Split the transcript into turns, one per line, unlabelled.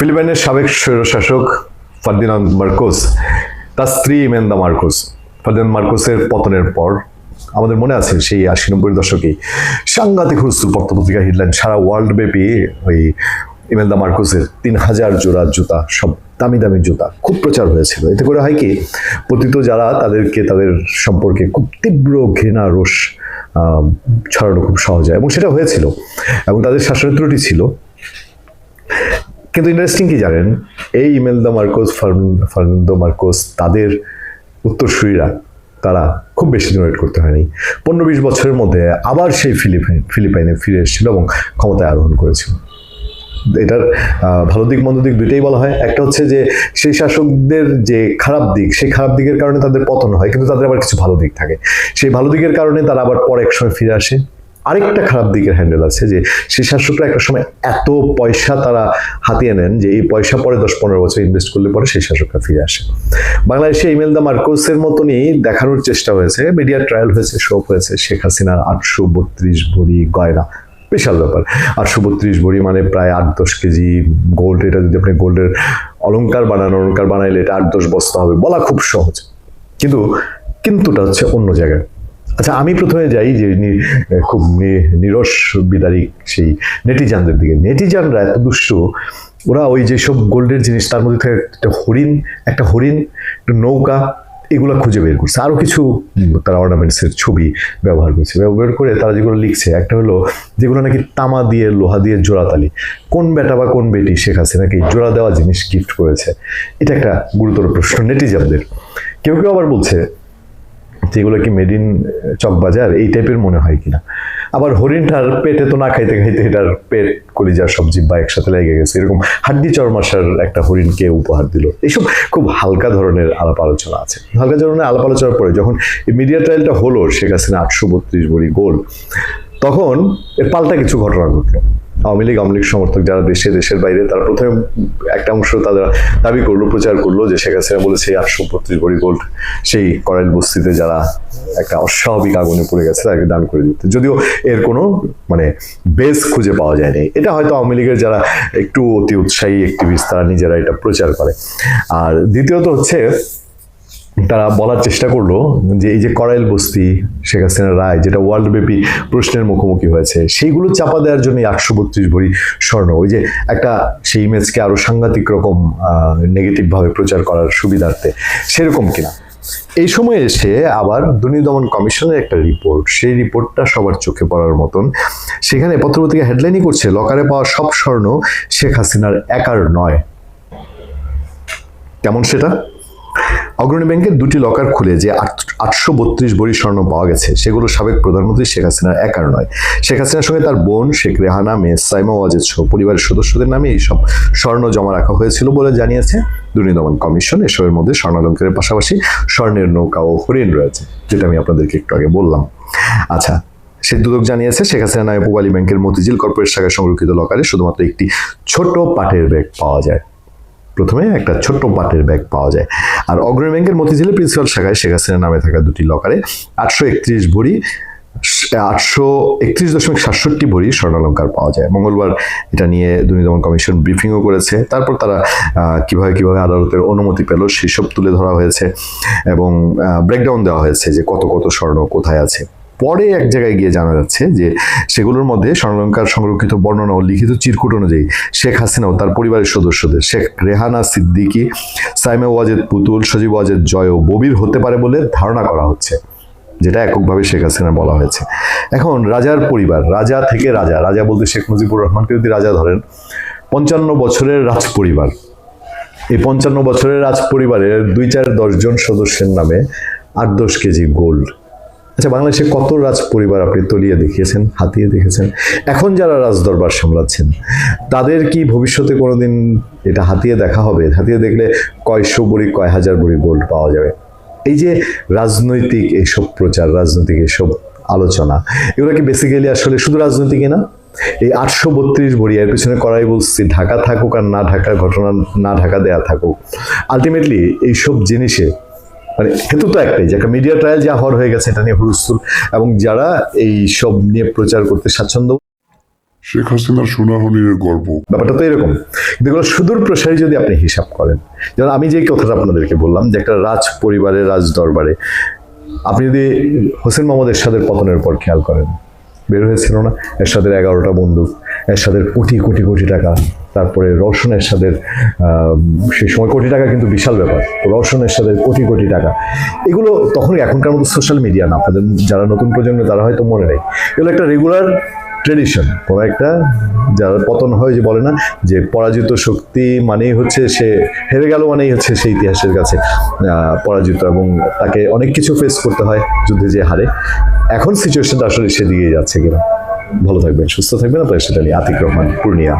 ফিলিপাইনের সাবেক স্বৈরশাসক Ferdinand Marcos, তার স্ত্রী ইমেন্দা মার্কোস। ফার্দিনান্দ মার্কোসের পতনের পর, আমাদের মনে আছে সেই আশি নব্বই দশকে সাংঘাতিক হুলস্থুল পত্রপত্রিকা হিটলাইন সারা ওয়ার্ল্ড ব্যাপী ওই ইমেলদা মার্কোসের তিন হাজার জোড়া জুতা, সব দামি দামি জুতা খুব প্রচার হয়েছিল। এতে করে হয় কি, পতিত যারা তাদেরকে, তাদের সম্পর্কে খুব তীব্র ঘৃণা, রোষ ছড়ানো খুব সহজ হয়। এবং সেটা হয়েছিল। এবং তাদের শাসনের ত্রুটি ছিল। কিন্তু ইন্টারেস্টিং কি জানেন? এই ইমেলদা মার্কোস, ফার্ন- মার্কোস, তাদের উত্তরসূরিরা, তারা খুব বেশি দিন ওয়েট করতে হয়নি। পনেরো বিশ বছরের মধ্যে আবার সেই ফিলিপাইন, ফিলিপাইনে ফিরে এসেছিল এবং ক্ষমতায় আরোহণ করেছিল। এটার ভালো দিক, মন্দ দিক দুইটাই বলা হয়। একটা হচ্ছে যে, সেই শাসকদের যে খারাপ দিক, সেই খারাপ দিকের কারণে তাদের পতন হয়, কিন্তু তাদের আবার কিছু ভালো দিক থাকে। সেই ভালো দিকের কারণে তারা আবার পরে এক সময় ফিরে আসে। আরেকটা খারাপ দিকের হ্যান্ডেল আছে যে সেই শাসকরা একটা সময় এত পয়সা তারা হাতিয়ে নেন যে এই পয়সা পরে দশ পনেরো বছর ইনভেস্ট করলে পরে সেই শাসকরা ফিরে আসে। বাংলাদেশে ইমেল দা মার্কোসের মতনই দেখানোর চেষ্টা হয়েছে মিডিয়া ট্রায়াল হয়েছে শোপ হয়েছে, শেখ হাসিনার আটশো বত্রিশ ভরি গয়না। বিশাল ব্যাপার। আটশো বত্রিশ ভরি মানে প্রায় আট দশ কেজি গোল্ড এটা যদি আপনি গোল্ডের অলংকার বানান, অলংকার বানাইলে এটা আট দশ বস্তা হবে। বলা খুব সহজ। কিন্তু কিন্তুটা হচ্ছে অন্য জায়গায়। আচ্ছা আমি প্রথমে যাই যে খুব নিরস বিদারিক সেই নেটিজানদের দিকে। নেটিজানরা এত দুষ্ট, ওরা ওই যেসব গোল্ডের জিনিস, তার মধ্যে থেকে একটা হরিণ একটা হরিণ, একটা নৌকা, এগুলো খুঁজে বের করছে। আরও কিছু তারা অর্নামেন্টসের ছবি ব্যবহার করছে। ব্যবহার করে তারা যেগুলো লিখছে, একটা হলো যেগুলো নাকি তামা দিয়ে, লোহা দিয়ে জোড়াতালি কোন বেটা বা কোন বেটি শেখ হাসিনাকে এই জোড়া দেওয়া জিনিস গিফট করেছে? এটা একটা গুরুতর প্রশ্ন নেটিজানদের। কেউ কেউ আবার বলছে যেগুলো কি মেড ইন চকবাজার এই টাইপের মনে হয় কিনা। আবার হরিণটার পেটে তো না খাইতে খাইতে এটার পেট কলিজার সবজি বা একসাথে লেগে গেছে। এরকম হাড্ডি চরমাসার একটা হরিণকে উপহার দিল। এইসব খুব হালকা ধরনের আলাপ আলোচনা আছে। হালকা ধরনের আলাপ আলোচনার পরে যখন মিডিয়া ট্রায়ালটা হলো, শেখ হাসিনা আটশো বত্রিশ বড়ি গোল, তখন এর পাল্টা কিছু ঘটনা ঘটলো। আওয়ামী লীগ আওয়ামী লীগ সমর্থক যারা দেশে, দেশের বাইরে, তারা প্রথমে একটা অংশ তারা দাবি করল, প্রচার করল যে শেখ হাসিনা বলেছে আটশো বত্রিশ বড়ি গোল্ড সেই করাইল বস্তিতে যারা একটা অস্বাভাবিক আগুনে পড়ে গেছে, তাদেরকে দান করে দিতে। যদিও এর কোনো মানে বেস খুঁজে পাওয়া যায়নি। এটা হয়তো আওয়ামী লীগের যারা একটু অতি উৎসাহী অ্যাক্টিভিস্ট তারা নিজেরা এটা প্রচার করে। আর দ্বিতীয়ত হচ্ছে তারা বলার চেষ্টা করল যে এই যে করাইল বস্তি, শেখ হাসিনার রায়, যেটা ওয়ার্ল্ড ব্যাপী প্রশ্নের মুখোমুখি হয়েছে, সেইগুলো চাপা দেওয়ার জন্য একশো বত্রিশ ভরি স্বর্ণ, ওই যে একটা সেই ইমেজকে আরও সাংঘাতিক রকম নেগেটিভভাবে প্রচার করার সুবিধার্থে, সেরকম কিনা? এই সময় এসে আবার দুর্নীতি দমন কমিশনের একটা রিপোর্ট সেই রিপোর্টটা সবার চোখে পড়ার মতন, সেখানে পত্রপত্রিকা হেডলাইনই করছে, লকারে পাওয়া সব স্বর্ণ শেখ হাসিনার একার নয়। কেমন সেটা? অগ্রণী ব্যাংকের দুটি লকার খুলে যে আটশো বত্রিশ ভরি স্বর্ণ পাওয়া গেছে, সেগুলো সাবেক প্রধানমন্ত্রী শেখ হাসিনার একার নয়। শেখ হাসিনার সঙ্গে তার বোন শেখ রেহানা, মেয়ে সাইমা ওয়াজেদ সহ পরিবারের সদস্যদের নামে এইসব স্বর্ণ জমা রাখা হয়েছিল বলে জানিয়েছে দুর্নীতি দমন কমিশন। এসবের মধ্যে স্বর্ণালঙ্কারের পাশাপাশি স্বর্ণের নৌকা ও হরিণ রয়েছে, যেটা আমি আপনাদেরকে একটু আগে বললাম। আচ্ছা সে দুদক জানিয়েছে, শেখ হাসিনা পূবালী ব্যাংকের মতিঝিল কর্পোরেট শাখায় সংরক্ষিত লকারে শুধুমাত্র একটি ছোট পাটের ব্যাগ পাওয়া যায়। প্রথমে একটা ছোট্ট পাটের ব্যাগ পাওয়া যায়। আর অগ্রণী ব্যাংকের মতিঝিলের প্রিন্সিপাল শাখায় শেখ হাসিনার নামে থাকা দুটি লকারে আটশো একত্রিশ ভরি, আটশো একত্রিশ দশমিক সাতষট্টি ভরি স্বর্ণালঙ্কার পাওয়া যায়। মঙ্গলবার এটা নিয়ে দুর্নীতি কমিশন ব্রিফিংও করেছে। তারপর তারা কীভাবে কীভাবে আদালতের অনুমতি পেল সেসব তুলে ধরা হয়েছে এবং ব্রেকডাউন দেওয়া হয়েছে যে কত কত স্বর্ণ কোথায় আছে। পরে এক জায়গায় গিয়ে জানা যাচ্ছে যে সেগুলোর মধ্যে স্বর্ণালঙ্কার সংরক্ষিত বর্ণনা ও লিখিত চিরকুট অনুযায়ী শেখ হাসিনা ও তার পরিবারের সদস্যদের, শেখ রেহানা সিদ্দিকী, সাইমে ওয়াজেদ পুতুল, সজীব ওয়াজেদ জয় ও ববির হতে পারে বলে ধারণা করা হচ্ছে, যেটা এককভাবে শেখ হাসিনা বলা হয়েছে। এখন রাজার পরিবার, রাজা থেকে রাজা রাজা বলতে শেখ মুজিবুর রহমানকে যদি রাজা ধরেন, পঞ্চান্ন বছরের রাজ পরিবার এই পঞ্চান্ন বছরের রাজ পরিবারের দুই চার দশজন সদস্যের নামে আট দশ কেজি গোল্ড আচ্ছা বাংলাদেশে কত রাজ পরিবার আপনি তলিয়ে দেখিয়েছেন, হাতিয়ে দেখেছেন? এখন যারা রাজদরবার সামলাচ্ছেন, তাদের কি ভবিষ্যতে কোনোদিন এটা হাতিয়ে দেখা হবে? হাতিয়ে দেখলে কয়শো বড়ি, কয় হাজার বড়ি গোল্ড পাওয়া যাবে? এই যে রাজনৈতিক এইসব প্রচার, রাজনৈতিক এইসব আলোচনা, এগুলো কি বেসিক্যালি আসলে শুধু রাজনৈতিকই না? এই আটশো বত্রিশ ভরি এর পিছনে করাই বলছি, ঢাকা থাকুক আর না ঢাকার ঘটনা, না ঢাকা দেয়া থাকুক। আলটিমেটলি এইসব জিনিসে মানে হেতু তো একটাই যে একটা মিডিয়া ট্রায়াল যা হওয়ার হয়ে গেছে এটা নিয়ে হুলস্থুল এবং যারা এই সব নিয়ে প্রচার করতে স্বাচ্ছন্দ্য
শেখ হাসিনার সোনাহনির গর্ব।
ব্যাপারটা তো এরকম। কিন্তু এগুলো সুদূর প্রসারী যদি আপনি হিসাব করেন যেমন আমি যে কথাটা আপনাদেরকে বললাম যে একটা রাজ পরিবারের রাজ দরবারে আপনি যদি হোসেন মোহাম্মদ এরশাদের পতনের পর খেয়াল করেন বের হয়েছিল না? এরশাদের এগারোটা বন্দুক এরশাদের কোটি কোটি কোটি টাকা। তারপরে রওশন এরশাদের সেই সময় কোটি টাকা কিন্তু বিশাল ব্যাপার। রওশন এরশাদের কোটি কোটি টাকা। এগুলো তখন এখনকার মতো সোশ্যাল মিডিয়া না। আপনাদের যারা নতুন প্রজন্ম, তারা হয়তো মনে নেই। এগুলো একটা রেগুলার ট্রেডিশন কোনো একটা যারা পতন হয় যে বলে না, যে পরাজিত শক্তি মানেই হচ্ছে সে হেরে গেল মানেই হচ্ছে সেই ইতিহাসের কাছে পরাজিত এবং তাকে অনেক কিছু ফেস করতে হয়, যুদ্ধে যে হারে। এখন সিচুয়েশনটা আসলে সেদিকেই যাচ্ছে কিনা। ভালো থাকবেন সুস্থ থাকবেন। আপনার সেটা নিয়ে আতিক রহমান পূর্ণিয়া।